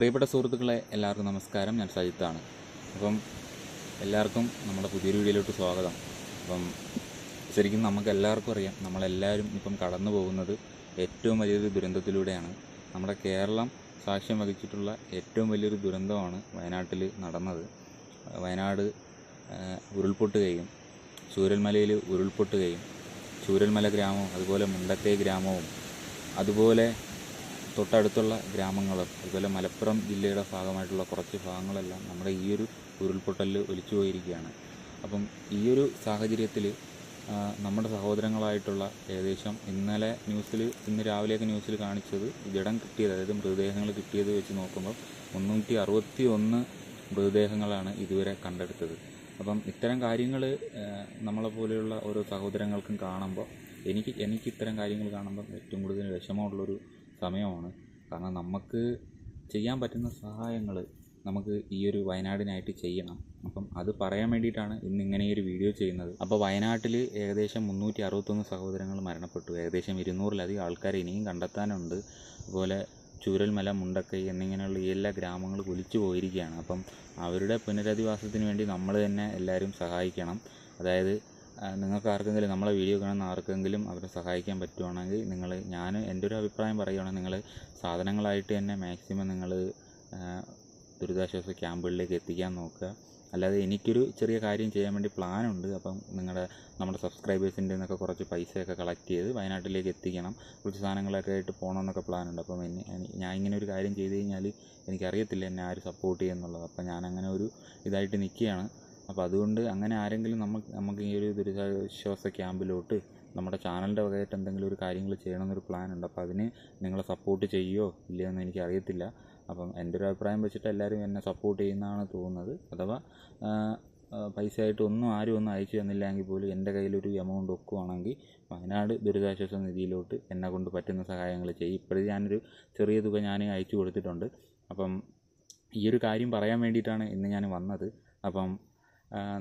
പ്രിയപ്പെട്ട സുഹൃത്തുക്കളെ എല്ലാവർക്കും നമസ്കാരം. ഞാൻ സജിത്താണ് അപ്പം എല്ലാവർക്കും നമ്മുടെ പുതിയൊരു വീഡിയോയിലോട്ട് സ്വാഗതം. അപ്പം ശരിക്കും നമുക്ക് എല്ലാവർക്കും അറിയാം നമ്മളെല്ലാവരും ഇപ്പം കടന്നു പോകുന്നത് ഏറ്റവും വലിയൊരു ദുരന്തത്തിലൂടെയാണ്. നമ്മുടെ കേരളം സാക്ഷ്യം വഹിച്ചിട്ടുള്ള ഏറ്റവും വലിയൊരു ദുരന്തമാണ് വയനാട്ടിൽ നടന്നത്. വയനാട് ഉരുൾപൊട്ടുകയും ചൂരൽമലയിൽ ഉരുൾപൊട്ടുകയും ചൂരൽമല ഗ്രാമവും അതുപോലെ മുണ്ടക്കൈ ഗ്രാമവും അതുപോലെ തൊട്ടടുത്തുള്ള ഗ്രാമങ്ങൾ അതുപോലെ മലപ്പുറം ജില്ലയുടെ ഭാഗമായിട്ടുള്ള കുറച്ച് ഭാഗങ്ങളെല്ലാം നമ്മുടെ ഈ ഒരു ഉരുൾപൊട്ടലിൽ ഒലിച്ചു പോയിരിക്കുകയാണ്. അപ്പം ഈ ഒരു സാഹചര്യത്തിൽ നമ്മുടെ സഹോദരങ്ങളായിട്ടുള്ള ഏകദേശം ഇന്നലെ ന്യൂസിൽ ഇന്ന് രാവിലെയൊക്കെ ന്യൂസിൽ കാണിച്ചത് ജഡം കിട്ടിയത് അതായത് മൃതദേഹങ്ങൾ കിട്ടിയത് വെച്ച് നോക്കുമ്പോൾ മുന്നൂറ്റി അറുപത്തി ഒന്ന് മൃതദേഹങ്ങളാണ് ഇതുവരെ കണ്ടെടുത്തത്. അപ്പം ഇത്തരം കാര്യങ്ങൾ നമ്മളെപ്പോലെയുള്ള ഓരോ സഹോദരങ്ങൾക്കും കാണുമ്പോൾ എനിക്ക് എനിക്ക് ഇത്തരം കാര്യങ്ങൾ കാണുമ്പോൾ ഏറ്റവും കൂടുതൽ വിഷമമുള്ളൊരു സമയമാണ്. കാരണം നമുക്ക് ചെയ്യാൻ പറ്റുന്ന സഹായങ്ങൾ നമുക്ക് ഈ ഒരു വയനാടിനായിട്ട് ചെയ്യണം. അപ്പം അത് പറയാൻ വേണ്ടിയിട്ടാണ് ഇന്ന് ഇങ്ങനെ ഒരു വീഡിയോ ചെയ്യുന്നത്. അപ്പോൾ വയനാട്ടിൽ ഏകദേശം മുന്നൂറ്റി അറുപത്തൊന്ന് സഹോദരങ്ങൾ മരണപ്പെട്ടു. ഏകദേശം ഇരുന്നൂറിലധികം ആൾക്കാർ ഇനിയും കണ്ടെത്താനുണ്ട്. അതുപോലെ ചൂരൽമല മുണ്ടക്കൈ എന്നിങ്ങനെയുള്ള എല്ലാ ഗ്രാമങ്ങളും ഒലിച്ചു പോയിരിക്കുകയാണ്. അപ്പം അവരുടെ പുനരധിവാസത്തിന് വേണ്ടി നമ്മൾ തന്നെ എല്ലാവരും സഹായിക്കണം. അതായത് നിങ്ങൾക്ക് ആർക്കെങ്കിലും നമ്മളെ വീഡിയോ കാണുന്ന ആർക്കെങ്കിലും അവരെ സഹായിക്കാൻ പറ്റുവാണെങ്കിൽ നിങ്ങൾ ഞാൻ എന്റെ ഒരു അഭിപ്രായം പറയുകയാണെങ്കിൽ നിങ്ങൾ സാധനങ്ങളായിട്ട് തന്നെ മാക്സിമം നിങ്ങൾ ദുരിതാശ്വാസ ക്യാമ്പുകളിലേക്ക് എത്തിക്കാൻ നോക്കുക. അല്ലാതെ എനിക്കൊരു ചെറിയ കാര്യം ചെയ്യാൻ വേണ്ടി പ്ലാനുണ്ട്. അപ്പം നിങ്ങളുടെ നമ്മുടെ സബ്സ്ക്രൈബേഴ്സിന്റെ നിന്നൊക്കെ കുറച്ച് പൈസയൊക്കെ കളക്ട് ചെയ്ത് വയനാട്ടിലേക്ക് എത്തിക്കണം. കുറച്ച് സാധനങ്ങളൊക്കെ ആയിട്ട് പോകണമെന്നൊക്കെ പ്ലാനുണ്ട്. അപ്പം എന്നെ എനി- ഞാൻ ഇങ്ങനെ ഒരു കാര്യം ചെയ്ത് കഴിഞ്ഞാൽ എനിക്കറിയത്തില്ല എന്നെ ആര് സപ്പോർട്ട് ചെയ്യുന്നുള്ളത്. അപ്പം ഞാൻ അങ്ങനെ ഒരു ഇതായിട്ട് നിൽക്കുകയാണ്. അപ്പോൾ അതുകൊണ്ട് അങ്ങനെ ആരെങ്കിലും നമുക്ക് നമുക്ക് ഈ ഒരു ദുരിതാശ്വാസ ക്യാമ്പിലോട്ട് നമ്മുടെ ചാനലിന്റെ വകയായിട്ട് എന്തെങ്കിലും ഒരു കാര്യങ്ങൾ ചെയ്യണമെന്നൊരു പ്ലാൻ ഉണ്ട് അപ്പോൾ അതിന് നിങ്ങളെ സപ്പോർട്ട് ചെയ്യുമോ ഇല്ലയോ എന്ന് എനിക്ക് അറിയത്തില്ല. അപ്പം എന്റെ ഒരു അഭിപ്രായം വെച്ചിട്ട് എല്ലാവരും എന്നെ സപ്പോർട്ട് ചെയ്യുന്നതാണ് തോന്നുന്നത്. അഥവാ പൈസ ആയിട്ട് ഒന്നും ആരും ഒന്നും അയച്ചു തന്നില്ലെങ്കിൽ പോലും എന്റെ കയ്യിലൊരു എമൗണ്ട് ഒക്കുവാണെങ്കിൽ വയനാട് ദുരിതാശ്വാസ നിധിയിലോട്ട് എന്നെ കൊണ്ട് പറ്റുന്ന സഹായങ്ങൾ ചെയ്യും. ഇപ്പോഴും ഞാനൊരു ചെറിയ തുക ഞാൻ അയച്ചു കൊടുത്തിട്ടുണ്ട്. അപ്പം ഈ ഒരു കാര്യം പറയാൻ വേണ്ടിയിട്ടാണ് ഇന്ന് ഞാൻ വന്നത്. അപ്പം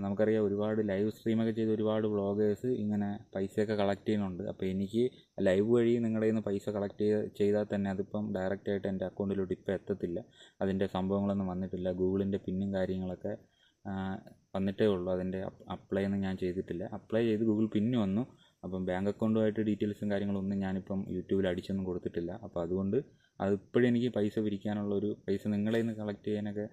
നമുക്കറിയാം ഒരുപാട് ലൈവ് സ്ട്രീമൊക്കെ ചെയ്ത് ഒരുപാട് വ്ളോഗേഴ്സ് ഇങ്ങനെ പൈസയൊക്കെ കളക്ട് ചെയ്യുന്നുണ്ട്. അപ്പോൾ എനിക്ക് ലൈവ് വഴി നിങ്ങളുടെ നിന്ന് പൈസ കളക്ട് ചെയ്ത് ചെയ്താൽ തന്നെ അതിപ്പം ഡയറക്റ്റായിട്ട് എന്റെ അക്കൗണ്ടിലോട്ട് ഇപ്പോൾ എത്തത്തില്ല. അതിന്റെ സംഭവങ്ങളൊന്നും വന്നിട്ടില്ല. ഗൂഗിളിന്റെ പിന്നും കാര്യങ്ങളൊക്കെ വന്നിട്ടേ ഉള്ളൂ. അതിന്റെ അപ്ലൈ ഒന്നും ഞാൻ ചെയ്തിട്ടില്ല. അപ്ലൈ ചെയ്ത് ഗൂഗിൾ പിന്നു വന്നു. അപ്പം ബാങ്ക് അക്കൗണ്ടുമായിട്ട് ഡീറ്റെയിൽസും കാര്യങ്ങളൊന്നും ഞാനിപ്പം യൂട്യൂബിൽ അടിച്ചൊന്നും കൊടുത്തിട്ടില്ല. അപ്പോൾ അതുകൊണ്ട് അത് ഇപ്പോഴും എനിക്ക് പൈസ പിരിക്കാനുള്ള ഒരു പൈസ നിങ്ങളെ നിന്ന് കളക്ട് ചെയ്യാനൊക്കെ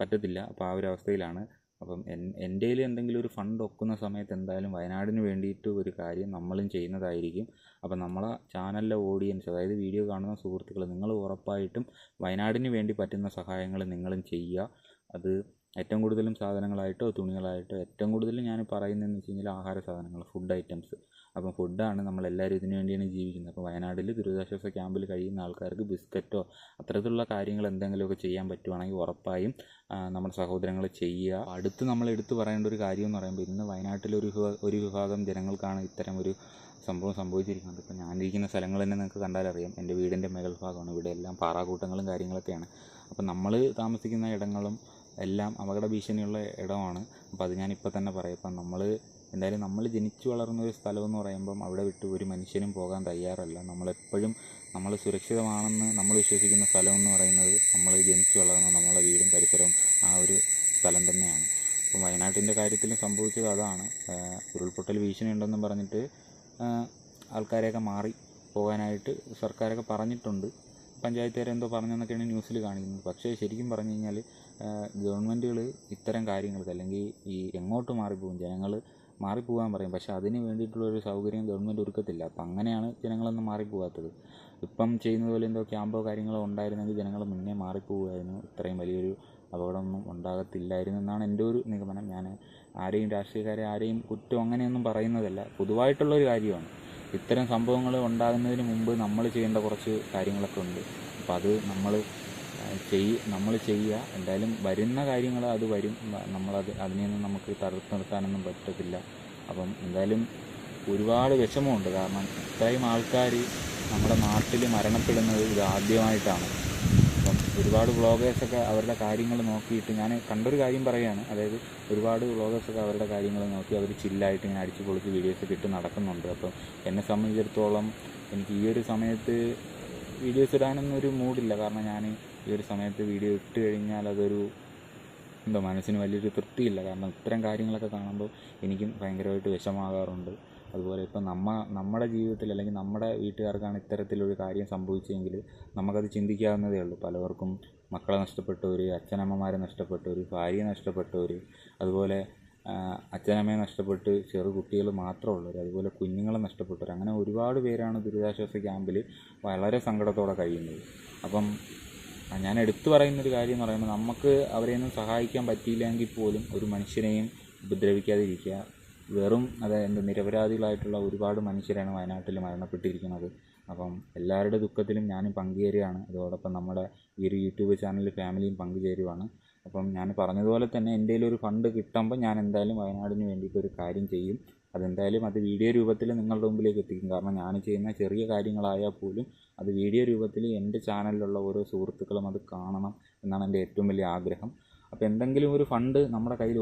പറ്റത്തില്ല. അപ്പോൾ ആ ഒരു അവസ്ഥയിലാണ്. അപ്പം എൻ എന്റെ കയ്യിൽ എന്തെങ്കിലും ഒരു ഫണ്ട് ഒക്കുന്ന സമയത്ത് എന്തായാലും വയനാടിന് വേണ്ടിയിട്ട് ഒരു കാര്യം നമ്മളും ചെയ്യുന്നതായിരിക്കും. അപ്പം നമ്മളെ ചാനലിലെ ഓഡിയൻസ് അതായത് വീഡിയോ കാണുന്ന സുഹൃത്തുക്കൾ നിങ്ങൾ ഉറപ്പായിട്ടും വയനാടിന് വേണ്ടി പറ്റുന്ന സഹായങ്ങൾ നിങ്ങളും ചെയ്യുക. അത് ഏറ്റവും കൂടുതലും സാധനങ്ങളായിട്ടോ തുണികളായിട്ടോ ഏറ്റവും കൂടുതൽ ഞാൻ പറയുന്നതെന്ന് വെച്ച് കഴിഞ്ഞാൽ ആഹാര സാധനങ്ങൾ ഫുഡ് ഐറ്റംസ് അപ്പം ഫുഡാണ് നമ്മളെല്ലാവരും ഇതിനു വേണ്ടിയാണ് ജീവിക്കുന്നത്. അപ്പോൾ വയനാട്ടിൽ ദുരിതാശ്വാസ ക്യാമ്പിൽ കഴിയുന്ന ആൾക്കാർക്ക് ബിസ്ക്കറ്റോ അത്തരത്തിലുള്ള കാര്യങ്ങൾ എന്തെങ്കിലുമൊക്കെ ചെയ്യാൻ പറ്റുവാണെങ്കിൽ ഉറപ്പായും നമ്മുടെ സഹോദരങ്ങൾ ചെയ്യുക. അടുത്ത് നമ്മൾ എടുത്തു പറയേണ്ട ഒരു കാര്യം എന്ന് പറയുമ്പോൾ ഇന്ന് വയനാട്ടിൽ ഒരു ഒരു വിഭാഗം ജനങ്ങൾക്കാണ് ഇത്തരം ഒരു സംഭവം സംഭവിച്ചിരിക്കുന്നത്. ഇപ്പോൾ ഞാനിരിക്കുന്ന സ്ഥലങ്ങൾ തന്നെ നിങ്ങൾക്ക് കണ്ടാലറിയാം എന്റെ വീടിന്റെ മേൽഭാഗമാണ്. ഇവിടെ എല്ലാം പാറാക്കൂട്ടങ്ങളും കാര്യങ്ങളൊക്കെയാണ്. അപ്പം നമ്മൾ താമസിക്കുന്ന ഇടങ്ങളും എല്ലാം അപകട ഭീഷണിയുള്ള ഇടമാണ്. അപ്പോൾ അത് ഞാനിപ്പോൾ തന്നെ പറയാം. ഇപ്പം നമ്മൾ എന്തായാലും നമ്മൾ ജനിച്ചു വളർന്ന ഒരു സ്ഥലമെന്ന് പറയുമ്പം അവിടെ വിട്ട് ഒരു മനുഷ്യനും പോകാൻ തയ്യാറല്ല. നമ്മളെപ്പോഴും നമ്മൾ സുരക്ഷിതമാണെന്ന് നമ്മൾ വിശ്വസിക്കുന്ന സ്ഥലം എന്ന് പറയുന്നത് നമ്മൾ ജനിച്ചു വളർന്ന നമ്മളെ വീടും പരിസരവും ആ ഒരു സ്ഥലം തന്നെയാണ്. അപ്പം വയനാട്ടിന്റെ കാര്യത്തിൽ സംഭവിച്ചത് അതാണ്. ഉരുൾപൊട്ടൽ ഭീഷണി ഉണ്ടെന്നും പറഞ്ഞിട്ട് ആൾക്കാരെയൊക്കെ മാറി പോകാനായിട്ട് സർക്കാരൊക്കെ പറഞ്ഞിട്ടുണ്ട്. പഞ്ചായത്തുകാരെന്തോ പറഞ്ഞെന്നൊക്കെയാണ് ന്യൂസിൽ കാണിക്കുന്നത് പക്ഷേ ശരിക്കും പറഞ്ഞു കഴിഞ്ഞാൽ ഗവൺമെന്റുകൾ ഇത്തരം കാര്യങ്ങൾക്ക് അല്ലെങ്കിൽ ഈ എങ്ങോട്ട് മാറിപ്പോകും ജനങ്ങൾ മാറിപ്പോകാൻ പറയും. പക്ഷേ അതിന് വേണ്ടിയിട്ടുള്ള ഒരു സൗകര്യം ഗവൺമെന്റ് ഒരുക്കത്തില്ല. അപ്പം അങ്ങനെയാണ് ജനങ്ങളൊന്നും മാറിപ്പോകാത്തത് ഇപ്പം ചെയ്യുന്നത് പോലെ എന്തോ ക്യാമ്പോ കാര്യങ്ങളോ ഉണ്ടായിരുന്നെങ്കിൽ ജനങ്ങൾ മുന്നേ മാറിപ്പോകുമായിരുന്നു ഇത്രയും വലിയൊരു അപകടമൊന്നും ഉണ്ടാകത്തില്ലായിരുന്നു എന്നാണ് എന്റെ ഒരു നിഗമനം. ഞാൻ ആരെയും രാഷ്ട്രീയക്കാരെ ആരെയും കുറ്റം അങ്ങനെയൊന്നും പറയുന്നതല്ല. പൊതുവായിട്ടുള്ളൊരു കാര്യമാണ്. ഇത്തരം സംഭവങ്ങൾ ഉണ്ടാകുന്നതിന് മുമ്പ് നമ്മൾ ചെയ്യേണ്ട കുറച്ച് കാര്യങ്ങളൊക്കെ ഉണ്ട്. അപ്പോൾ അത് നമ്മൾ ചെയ് നമ്മൾ ചെയ്യുക എന്തായാലും വരുന്ന കാര്യങ്ങൾ അത് വരും. നമ്മളത് അതിനെയൊന്നും നമുക്ക് തടുത്ത് നിർത്താനൊന്നും പറ്റത്തില്ല. അപ്പം എന്തായാലും ഒരുപാട് വിഷമമുണ്ട്. കാരണം ഇത്രയും ആൾക്കാർ നമ്മുടെ നാട്ടിൽ മരണപ്പെടുന്നത് ഇത് ആദ്യമായിട്ടാണ്. അപ്പം ഒരുപാട് വ്ളോഗേഴ്സൊക്കെ അവരുടെ കാര്യങ്ങൾ നോക്കിയിട്ട് ഞാൻ കണ്ടൊരു കാര്യം പറയുകയാണ് അതായത് ഒരുപാട് വ്ളോഗേഴ്സൊക്കെ അവരുടെ കാര്യങ്ങൾ നോക്കി അവർ ചില്ലായിട്ട് ഇങ്ങനെ അടിച്ചു പൊളിച്ച് വീഡിയോസൊക്കെ ഇട്ട് നടക്കുന്നുണ്ട്. അപ്പം എന്നെ സംബന്ധിച്ചിടത്തോളം എനിക്ക് ഈ ഒരു സമയത്ത് വീഡിയോസ് ഇടാനൊന്നും ഒരു മൂഡില്ല. കാരണം ഞാൻ ഈ ഒരു സമയത്ത് വീഡിയോ ഇട്ട് കഴിഞ്ഞാൽ അതൊരു എന്തോ മനസ്സിന് വലിയൊരു തൃപ്തിയില്ല. കാരണം ഇത്തരം കാര്യങ്ങളൊക്കെ കാണുമ്പോൾ എനിക്കും ഭയങ്കരമായിട്ട് വിഷമാകാറുണ്ട് അതുപോലെ ഇപ്പം നമ്മ നമ്മുടെ ജീവിതത്തിൽ അല്ലെങ്കിൽ നമ്മുടെ വീട്ടുകാർക്കാണ് ഇത്തരത്തിലൊരു കാര്യം സംഭവിച്ചതെങ്കിൽ നമുക്കത് ചിന്തിക്കാവുന്നതേ ഉള്ളൂ. പലവർക്കും മക്കളെ നഷ്ടപ്പെട്ടവർ അച്ഛനമ്മമാരെ നഷ്ടപ്പെട്ടവർ ഭാര്യയെ നഷ്ടപ്പെട്ടവർ അതുപോലെ അച്ഛനമ്മയെ നഷ്ടപ്പെട്ട് ചെറു കുട്ടികൾ മാത്രമുള്ളവർ അതുപോലെ കുഞ്ഞുങ്ങളെ നഷ്ടപ്പെട്ടവർ അങ്ങനെ ഒരുപാട് പേരാണ് ദുരിതാശ്വാസ ക്യാമ്പിൽ വളരെ സങ്കടത്തോടെ കഴിയുന്നത്. അപ്പം ഞാൻ എടുത്തു പറയുന്നൊരു കാര്യം എന്ന് പറയുമ്പോൾ നമുക്ക് അവരെയൊന്നും സഹായിക്കാൻ പറ്റിയില്ലെങ്കിൽ പോലും ഒരു മനുഷ്യനെയും ഉപദ്രവിക്കാതിരിക്കുക. വെറും അതായത് നിരപരാധികളായിട്ടുള്ള ഒരുപാട് മനുഷ്യരാണ് വയനാട്ടിൽ മരണപ്പെട്ടിരിക്കുന്നത്. അപ്പം എല്ലാവരുടെ ദുഃഖത്തിലും ഞാനും പങ്കുചേരുകയാണ്. അതോടൊപ്പം നമ്മുടെ ഈ ഒരു യൂട്യൂബ് ചാനലിൽ ഫാമിലിയും പങ്കുചേരുവാണ്. അപ്പം ഞാൻ പറഞ്ഞതുപോലെ തന്നെ എന്റെ ഒരു ഫണ്ട് കിട്ടുമ്പോൾ ഞാൻ എന്തായാലും വയനാടിന് വേണ്ടിയിട്ട് ഒരു കാര്യം ചെയ്യും. അതെന്തായാലും അത് വീഡിയോ രൂപത്തിൽ നിങ്ങളുടെ മുമ്പിലേക്ക് എത്തിക്കും. കാരണം ഞാൻ ചെയ്യുന്ന ചെറിയ കാര്യങ്ങളായാൽ പോലും അത് വീഡിയോ രൂപത്തിൽ എന്റെ ചാനലിലുള്ള ഓരോ സുഹൃത്തുക്കളും അത് കാണണം എന്നാണ് എന്റെ ഏറ്റവും വലിയ ആഗ്രഹം. അപ്പോൾ എന്തെങ്കിലും ഒരു ഫണ്ട് നമ്മുടെ കയ്യിൽ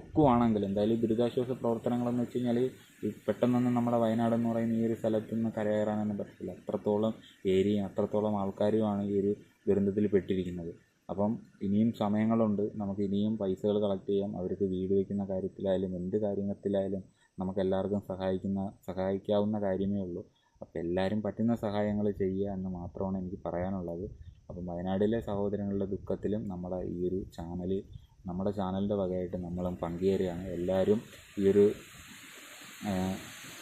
ഒക്കുവാണെങ്കിൽ എന്തായാലും ദുരിതാശ്വാസ പ്രവർത്തനങ്ങളെന്ന് വെച്ച് കഴിഞ്ഞാൽ ഈ പെട്ടെന്നൊന്നും നമ്മുടെ വയനാട് എന്ന് പറയുന്ന ഈ ഒരു സ്ഥലത്തു നിന്ന് കരകയറാനൊന്നും പറ്റില്ല അത്രത്തോളം ഏരിയയും അത്രത്തോളം ആൾക്കാരുമാണ് ഈ ഒരു ദുരന്തത്തിൽ പെട്ടിരിക്കുന്നത് അപ്പം ഇനിയും സമയങ്ങളുണ്ട്. നമുക്ക് ഇനിയും പൈസകൾ കളക്ട് ചെയ്യാം. അവർക്ക് വീട് വയ്ക്കുന്ന കാര്യത്തിലായാലും എന്ത് കാര്യത്തിലായാലും നമുക്ക് എല്ലാവർക്കും സഹായിക്കുന്ന സഹായിക്കാവുന്ന കാര്യമേ ഉള്ളൂ. അപ്പോൾ എല്ലാവരും പറ്റുന്ന സഹായങ്ങൾ ചെയ്യുക എന്ന് മാത്രമാണ് എനിക്ക് പറയാനുള്ളത്. അപ്പം വയനാടിലെ സഹോദരങ്ങളുടെ ദുഃഖത്തിലും നമ്മുടെ ഈ ഒരു ചാനൽ നമ്മുടെ ചാനലിന്റെ വകയായിട്ട് നമ്മളും പങ്കുചേരുകയാണ്. എല്ലാവരും ഈ ഒരു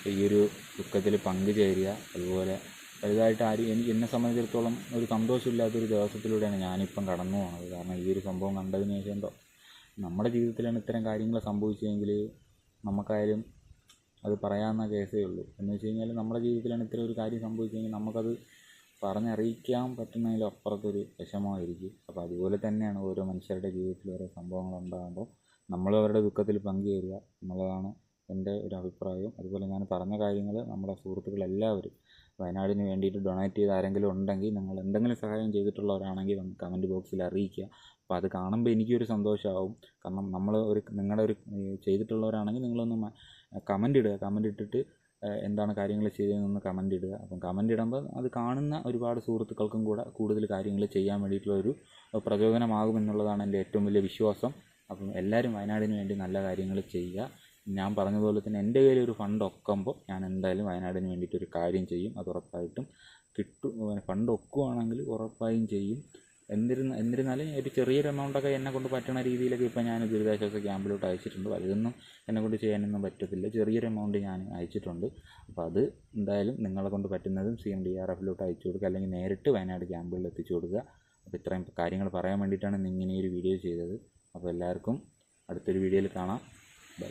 ഈ ഒരു ദുഃഖത്തിൽ പങ്കുചേരുക. അതുപോലെ വലുതായിട്ട് ആരും എനിക്ക് എന്നെ സംബന്ധിച്ചിടത്തോളം ഒരു സന്തോഷമില്ലാത്തൊരു ദിവസത്തിലൂടെയാണ് ഞാനിപ്പം കടന്നു പോകുന്നത് കാരണം ഈ ഒരു സംഭവം കണ്ടതിന് ശേഷം എന്തോ നമ്മുടെ ജീവിതത്തിലാണ് ഇത്തരം കാര്യങ്ങൾ സംഭവിച്ചതെങ്കിൽ നമുക്കായാലും അത് പറയാവുന്ന കേസേ ഉള്ളൂ. എന്ന് വെച്ച് കഴിഞ്ഞാൽ നമ്മുടെ ജീവിതത്തിലാണ് ഇത്തരം ഒരു കാര്യം സംഭവിച്ചതെങ്കിൽ നമുക്കത് പറഞ്ഞറിയിക്കാൻ പറ്റുന്നതിലും അപ്പുറത്തൊരു വിഷമമായിരിക്കും. അപ്പോൾ അതുപോലെ തന്നെയാണ് ഓരോ മനുഷ്യരുടെ ജീവിതത്തിൽ ഓരോ സംഭവങ്ങൾ ഉണ്ടാകുമ്പോൾ നമ്മൾ അവരുടെ ദുഃഖത്തിൽ പങ്കുചേരുക എന്നുള്ളതാണ് എന്റെ ഒരു അഭിപ്രായം അതുപോലെ ഞാൻ പറഞ്ഞ കാര്യങ്ങൾ നമ്മുടെ സുഹൃത്തുക്കളെല്ലാവരും വയനാടിന് വേണ്ടിയിട്ട് ഡൊണേറ്റ് ചെയ്ത ആരെങ്കിലും ഉണ്ടെങ്കിൽ നിങ്ങൾ എന്തെങ്കിലും സഹായം ചെയ്തിട്ടുള്ളവരാണെങ്കിൽ നമുക്ക് കമന്റ് ബോക്സിൽ അറിയിക്കുക. അപ്പോൾ അത് കാണുമ്പോൾ എനിക്കൊരു സന്തോഷമാവും. കാരണം നമ്മൾ ഒരു നിങ്ങളുടെ ഒരു ചെയ്തിട്ടുള്ളവരാണെങ്കിൽ നിങ്ങളൊന്ന് കമന്റ് ഇടുക. കമന്റ് ഇട്ടിട്ട് എന്താണ് കാര്യങ്ങൾ ചെയ്തതെന്നൊന്ന് കമന്റ് ഇടുക. അപ്പം കമന്റ് ഇടുമ്പോൾ അത് കാണുന്ന ഒരുപാട് സുഹൃത്തുക്കൾക്കും കൂടെ കൂടുതൽ കാര്യങ്ങൾ ചെയ്യാൻ വേണ്ടിയിട്ടുള്ള ഒരു പ്രചോദനമാകും എന്നുള്ളതാണ് എന്റെ ഏറ്റവും വലിയ വിശ്വാസം. അപ്പം എല്ലാവരും വയനാടിന് വേണ്ടി നല്ല കാര്യങ്ങൾ ചെയ്യുക. ഞാൻ പറഞ്ഞതുപോലെ തന്നെ എന്റെ കയ്യിൽ ഒരു ഫണ്ട് ഒക്കുമ്പോൾ ഞാൻ എന്തായാലും വയനാടിന് വേണ്ടിയിട്ട് ഒരു കാര്യം ചെയ്യും. അത് ഉറപ്പായിട്ടും കിട്ടും ഫണ്ട് ഒക്കുവാണെങ്കിൽ ഉറപ്പായും ചെയ്യും. എന്നിരുന്ന എന്നിരുന്നാലും ഒരു ചെറിയൊരു എമൗണ്ടൊക്കെ എന്നെ കൊണ്ട് പറ്റുന്ന രീതിയിലൊക്കെ ഇപ്പോൾ ഞാൻ ദുരിതാശ്വാസ ക്യാമ്പിലോട്ട് അയച്ചിട്ടുണ്ട്. വലുതൊന്നും എന്നെ കൊണ്ട് ചെയ്യാനൊന്നും പറ്റത്തില്ല. ചെറിയൊരു എമൗണ്ട് ഞാൻ അയച്ചിട്ടുണ്ട്. അപ്പോൾ അത് എന്തായാലും നിങ്ങളെ കൊണ്ട് പറ്റുന്നതും സി എം ഡി ആർ എഫിലോട്ട് അയച്ചു കൊടുക്കുക. അല്ലെങ്കിൽ നേരിട്ട് വയനാട് ക്യാമ്പുകളിൽ എത്തിച്ചു കൊടുക്കുക. അപ്പോൾ ഇത്രയും കാര്യങ്ങൾ പറയാൻ വേണ്ടിയിട്ടാണ് ഇങ്ങനെ ഒരു വീഡിയോ ചെയ്തത്. അപ്പോൾ എല്ലാവർക്കും അടുത്തൊരു വീഡിയോയിൽ കാണാം. ബൈ